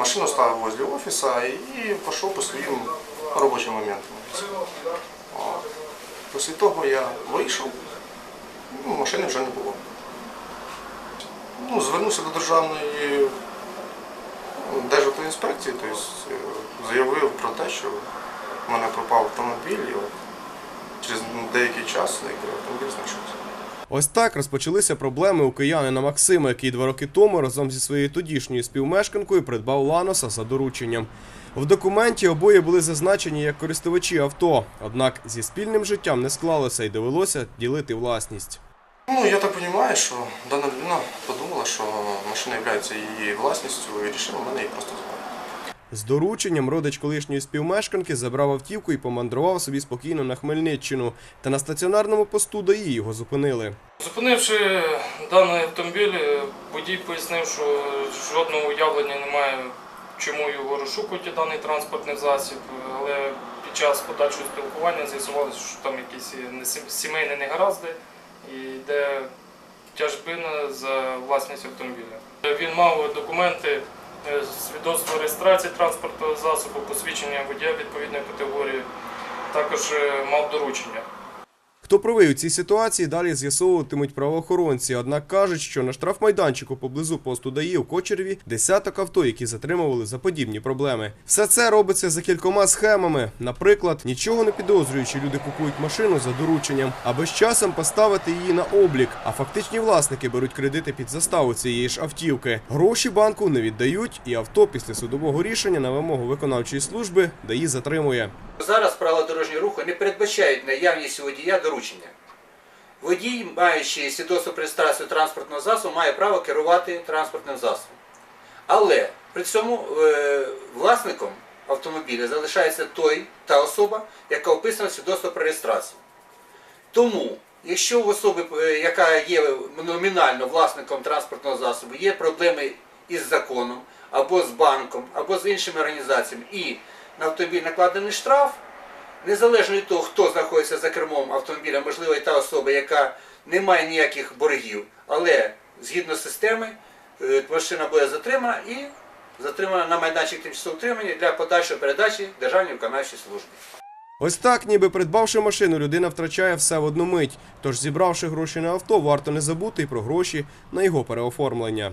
Машину ставил возле офиса и пошел по своим робочим моментам. Після того я вийшов, ну, машини вже не було. Ну, звернувся до державної ну, Державтоінспекції, тобто е, заявив про те, що в мене пропав автомобіль, і через деякий час автомобіль знайшовся. Ось так розпочалися проблеми у киянина Максима, який два роки тому разом зі своєю тодішньою співмешканкою придбав Ланоса за дорученням. В документі обоє були зазначені як користувачі авто, однак зі спільним життям не склалося і довелося ділити власність. Ну, я так розумію, що дана людина подумала, що машина є її власністю і вирішила мене її просто забрати. З дорученням родич колишньої співмешканки забрав автівку і помандрував собі спокійно на Хмельниччину. Та на стаціонарному посту ДАІ його зупинили. Зупинивши даний автомобіль, водій пояснив, що жодного уявлення немає, чому його розшукують даний транспортний засіб, але під час подальшого спілкування з'ясувалося, що там якісь сімейні негаразди і йде тяжбина за власність автомобіля. Він мав документи, е, свідоцтво реєстрації транспортного засобу, посвідчення водія відповідної категорії, також е, мав доручення. Хто правий у цій ситуації, далі з'ясовуватимуть правоохоронці. Однак кажуть, що на штрафмайданчику поблизу посту ДАІ у Кочереві десяток авто, які затримували за подібні проблеми. Все це робиться за кількома схемами. Наприклад, нічого не підозрюючи, люди купують машину за дорученням, аби з часом поставити її на облік. А фактичні власники беруть кредити під заставу цієї ж автівки. Гроші банку не віддають, і авто після судового рішення на вимогу виконавчої служби ДАІ затримує. Зараз правила дорожнього руху не передбачають наявність водія доручення. Водій, маючи свідоцтво про реєстрацію транспортного засобу, має право керувати транспортним засобом. Але при цьому е, власником автомобіля залишається той та особа, яка описана свідоцтво про реєстрацію. Тому, якщо в особи, е, яка є номінально власником транспортного засобу, є проблеми із законом, або з банком, або з іншими організаціями, і на автомобіль накладений штраф, незалежно від того, хто знаходиться за кермом автомобіля, можливо, і та особа, яка не має ніяких боргів, але згідно системи, е, машина буде затримана і затримана на майданчик тимчасового утримання для подальшої передачі Державній виконавчій службі. Ось так, ніби придбавши машину, людина втрачає все в одну мить. Тож, зібравши гроші на авто, варто не забути і про гроші на його переоформлення.